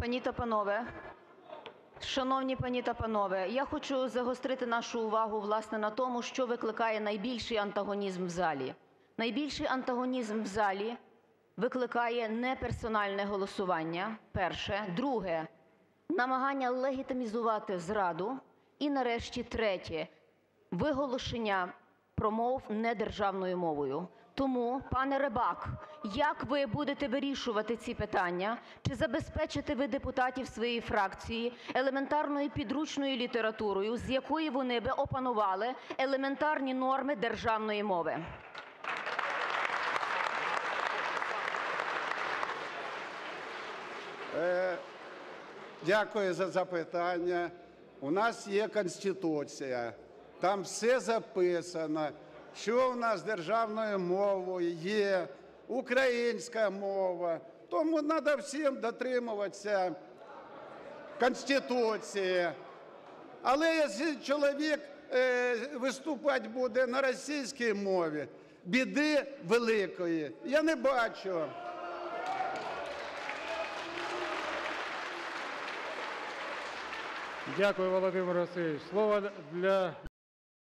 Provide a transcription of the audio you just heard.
Пані та панове, шановні пані та панове, я хочу загострити нашу увагу, власне, на тому, що викликає найбільший антагонізм в залі. Найбільший антагонізм в залі викликає неперсональне голосування – перше. Друге – намагання легітимізувати зраду. І нарешті третє – виголошення промов не державною мовою. Тому, пане Рибак, як ви будете вирішувати ці питання? Чи забезпечите ви депутатів своєї фракції елементарною підручною літературою, з якої вони би опанували елементарні норми державної мови? Дякую за запитання. У нас є Конституція, там все записано, що у нас державною мовою є, українська мова. Тому треба всім дотримуватися Конституції. Але якщо чоловік е, виступати буде на російській мові, біди великої я не бачу. Дякую, Володимир Васильович. Слово для